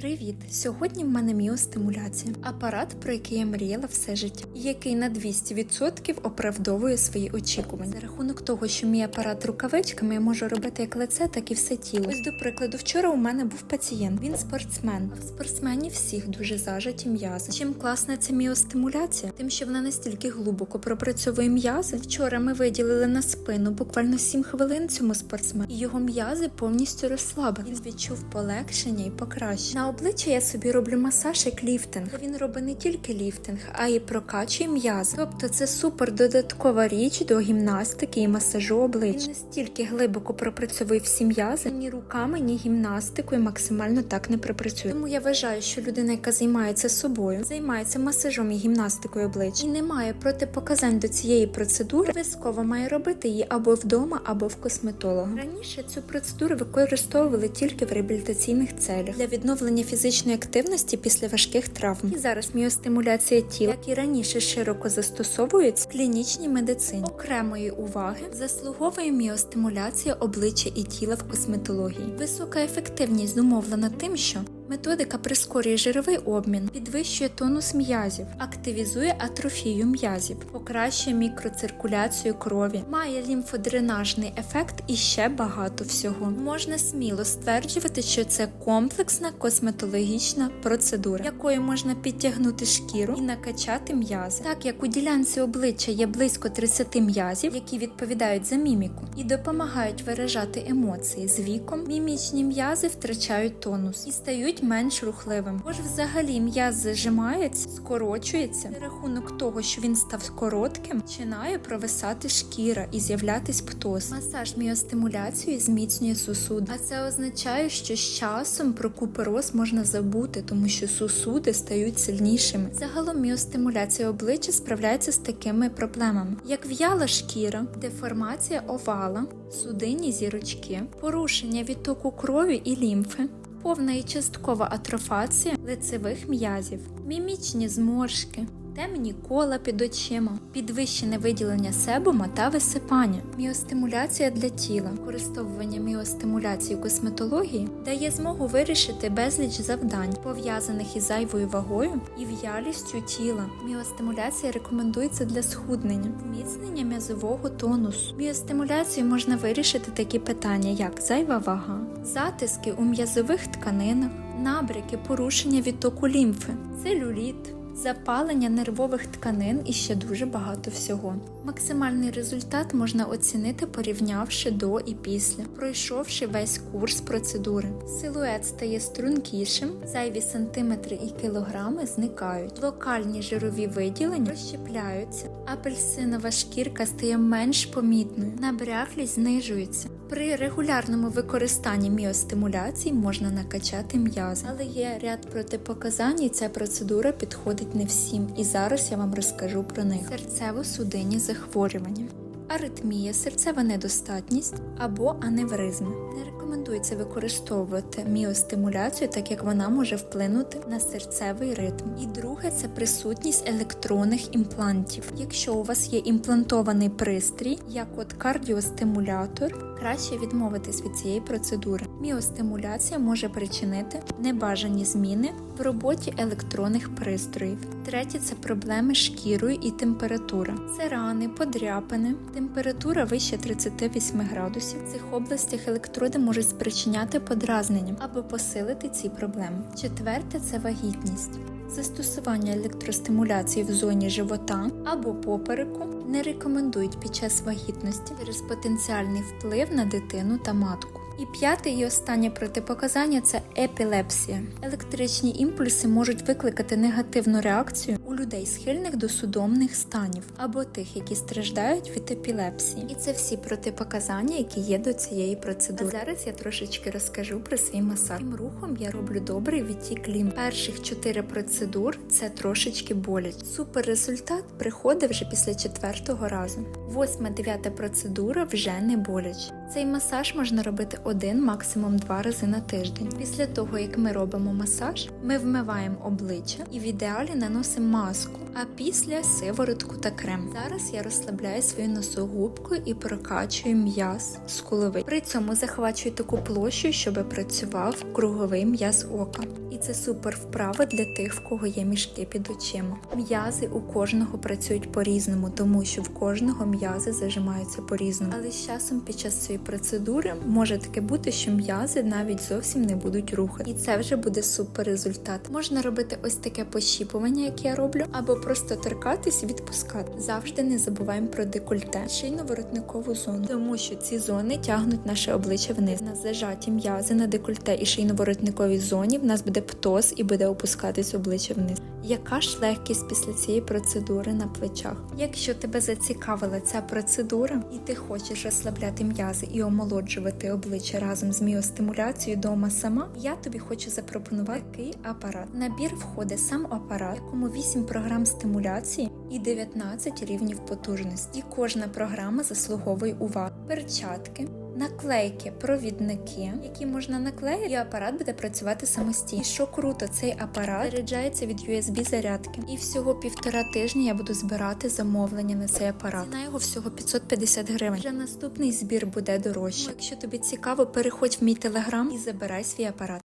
Привіт! Сьогодні в мене міостимуляція. Апарат, про який я мріяла все життя, який на 200% оправдовує свої очікування. За рахунок того, що мій апарат рукавичками я можу робити як лице, так і все тіло. Ось до прикладу, вчора у мене був пацієнт. Він спортсмен. А в спортсменів всіх дуже зажаті м'язи. Чим класна ця міостимуляція? Тим, що вона настільки глибоко пропрацьовує м'язи. Вчора ми виділили на спину буквально 7 хвилин цьому спортсмену, і його м'язи повністю розслабили. Він відчув полегшення і покращення. Обличчя я собі роблю масаж як ліфтинг. Він робить не тільки ліфтинг, а й прокачує м'язи. Тобто це супер додаткова річ до гімнастики і масажу обличчя. Він настільки глибоко пропрацьовує всі м'язи, ні руками, ні гімнастикою максимально так не пропрацює. Тому я вважаю, що людина, яка займається собою, займається масажом і гімнастикою обличчя і не має протипоказань до цієї процедури, обов'язково має робити її або вдома, або в косметолога. Раніше цю процедуру використовували тільки в реабілітаційних целях для відновлення фізичної активності після важких травм. І зараз міостимуляція тіла, як і раніше, широко застосовується в клінічній медицині. Окремої уваги заслуговує міостимуляція обличчя і тіла в косметології. Висока ефективність зумовлена тим, що Методика прискорює жировий обмін, підвищує тонус м'язів, активізує атрофію м'язів, покращує мікроциркуляцію крові, має лімфодренажний ефект і ще багато всього. Можна сміло стверджувати, що це комплексна косметологічна процедура, якою можна підтягнути шкіру і накачати м'язи, так як у ділянці обличчя є близько 30 м'язів, які відповідають за міміку, і допомагають виражати емоції з віком. Мімічні м'язи втрачають тонус і стають менш рухливим. Бо взагалі м'яз зажимається, скорочується за рахунок того, що він став коротким, починає провисати шкіра і з'являтись птоз. Масаж міостимуляцією зміцнює сусуди. А це означає, що з часом про купероз можна забути, тому що сусуди стають сильнішими. Загалом міостимуляція обличчя справляється з такими проблемами, як в'яла шкіра, деформація овала, судинні зірочки, порушення відтоку крові і лімфи. Повна і часткова атрофація лицевих м'язів, мімічні зморшки, темні кола під очима, підвищене виділення себума та висипання, міостимуляція для тіла. Використовування міостимуляції у косметології дає змогу вирішити безліч завдань, пов'язаних із зайвою вагою і в'ялістю тіла. Міостимуляція рекомендується для схуднення, зміцнення м'язового тонусу. Міостимуляцією можна вирішити такі питання, як зайва вага, затиски у м'язових тканинах, набряки, порушення відтоку лімфи, целюліт. Запалення нервових тканин і ще дуже багато всього. Максимальний результат можна оцінити, порівнявши до і після, пройшовши весь курс процедури. Силует стає стрункішим, зайві сантиметри і кілограми зникають, локальні жирові виділення розщепляються, апельсинова шкірка стає менш помітною, набряклість знижується. При регулярному використанні міостимуляцій можна накачати м'язи, але є ряд протипоказань, і ця процедура підходить не всім. І зараз я вам розкажу про них: серцево-судинні захворювання, аритмія, серцева недостатність або аневризми. Рекомендується використовувати міостимуляцію, так як вона може вплинути на серцевий ритм. І друге це присутність електронних імплантів. Якщо у вас є імплантований пристрій, як от кардіостимулятор, краще відмовитись від цієї процедури. Міостимуляція може причинити небажані зміни в роботі електронних пристроїв. Третє це проблеми шкірою і температура. Це рани, подряпини, температура вище 38 градусів. В цих областях електроди можуть спричиняти подразнення або посилити ці проблеми. Четверте це вагітність. Застосування електростимуляції в зоні живота або попереку не рекомендують під час вагітності через потенціальний вплив на дитину та матку. І п'яте і останнє протипоказання це епілепсія. Електричні імпульси можуть викликати негативну реакцію людей, схильних до судомних станів, або тих, які страждають від епілепсії. І це всі протипоказання, які є до цієї процедури. А зараз я трошечки розкажу про свій масаж. Цим рухом я роблю добрий відтік лім. Перших чотири процедур це трошечки болять. Супер результат приходить вже після четвертого разу. Восьма дев'ята процедура вже не боляче. Цей масаж можна робити один, максимум два рази на тиждень. Після того, як ми робимо масаж, ми вмиваємо обличчя і в ідеалі наносимо маску, а після сиворотку та крем. Зараз я розслабляю свою носогубку і прокачую м'яз скуловий. При цьому захвачую таку площу, щоб працював круговий м'яз ока. І це супер вправа для тих, в кого є мішки під очима. М'язи у кожного працюють по-різному, тому що в кожного м'язи зажимаються по-різному. Але з часом під час цієї процедури може таке бути, що м'язи навіть зовсім не будуть рухати. І це вже буде супер результат. Можна робити ось таке пощіпування, як я роблю, або просто торкатись і відпускати. Завжди не забуваємо про декольте, шийно воротникову зону, тому що ці зони тягнуть наше обличчя вниз. На зажаті м'язи на декольте і шийно-воротниковій зоні в нас буде птоз і буде опускатись обличчя вниз. Яка ж легкість після цієї процедури на плечах? Якщо тебе зацікавила ця процедура, і ти хочеш розслабляти м'язи і омолоджувати обличчя разом з міостимуляцією дома сама, я тобі хочу запропонувати такий апарат. Набір входить сам апарат, якому 8 програм стимуляції і 19 рівнів потужності. І кожна програма заслуговує уваги. Перчатки. Наклейки, провідники, які можна наклеїти, і апарат буде працювати самостійно. І що круто, цей апарат заряджається від USB зарядки. І всього півтора тижня я буду збирати замовлення на цей апарат. Ціна його всього 550 гривень. Вже наступний збір буде дорожче. Якщо тобі цікаво, переходь в мій телеграм і забирай свій апарат.